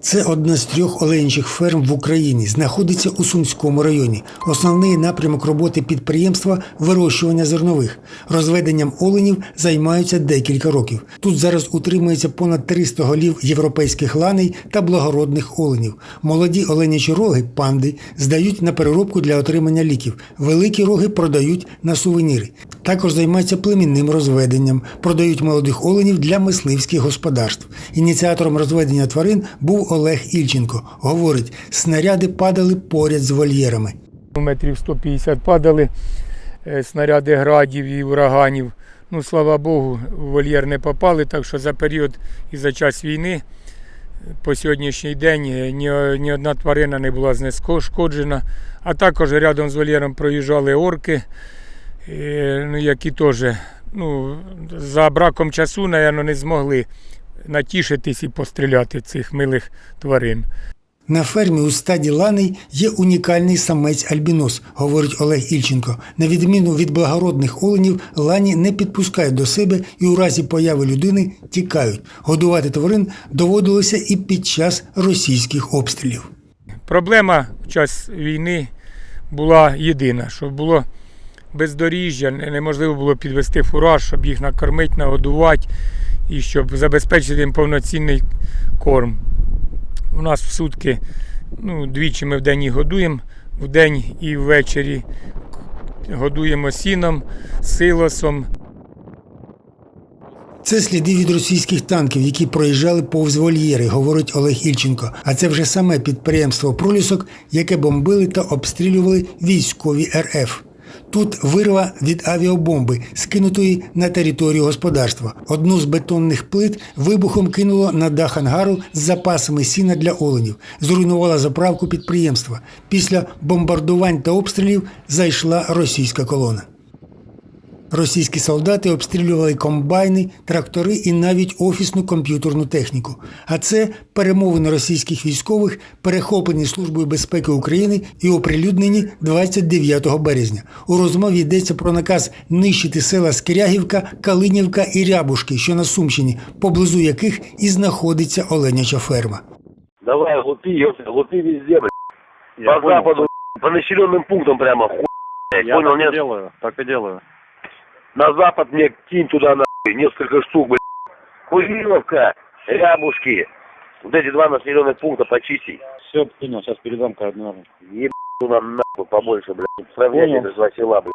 Це одна з трьох оленячих ферм в Україні. Знаходиться у Сумському районі. Основний напрямок роботи підприємства вирощування зернових. Розведенням оленів займаються декілька років. Тут зараз утримується понад 300 голів європейських ланей та благородних оленів. Молоді оленячі роги, панди, здають на переробку для отримання ліків. Великі роги продають на сувеніри. Також займаються племінним розведенням, продають молодих оленів для мисливських господарств. Ініціатором розведення тварин був Олег Ільченко. Говорить, снаряди падали поряд з вольєрами. Метрів 150 падали е, снаряди градів і ураганів. Ну, слава Богу, в вольєр не попали, так що за період і за час війни е, по сьогоднішній день е, ні, ні одна тварина не була знешкоджена. А також рядом з вольєром проїжджали орки, ну, які теж ну, за браком часу, напевно, не змогли натішитись і постріляти цих милих тварин. На фермі у стаді ланей є унікальний самець альбінос, говорить Олег Ільченко. На відміну від благородних оленів, лані не підпускають до себе і у разі появи людини тікають. Годувати тварин доводилося і під час російських обстрілів. Проблема в час війни була єдина, що було бездоріжжя, неможливо було підвести фураж, щоб їх накормити, нагодувати і щоб забезпечити їм повноцінний корм. У нас в сутки ну, двічі ми в день їх годуємо, в і ввечері годуємо сіном, силосом. Це сліди від російських танків, які проїжджали повз вольєри, говорить Олег Ільченко. А це вже саме підприємство Пролісок, яке бомбили та обстрілювали військові РФ. Тут вирва від авіабомби, скинутої на територію господарства. Одну з бетонних плит вибухом кинуло на дах ангару з запасами сіна для оленів, зруйнувала заправку підприємства. Після бомбардувань та обстрілів зайшла російська колона. Російські солдати обстрілювали комбайни, трактори і навіть офісну комп'ютерну техніку. А це перемовини російських військових, перехоплені Службою безпеки України і оприлюднені 29 березня. У розмові йдеться про наказ нищити села Скирягівка, Калинівка і Рябушки, що на Сумщині, поблизу яких і знаходиться оленяча ферма. Давай, глупи, глупи везде, блядь. По западу, по населенным пунктам прямо, хуй, Я понял, так нет? делаю, так и делаю. На запад мне кинь туда, нахуй, несколько штук, блядь. Куриловка, Рябушки. Вот эти два населенных пункта почисти. Все, понял, сейчас передам координаты. Еб нам нахуй побольше, блядь. Понял. это два села, блядь.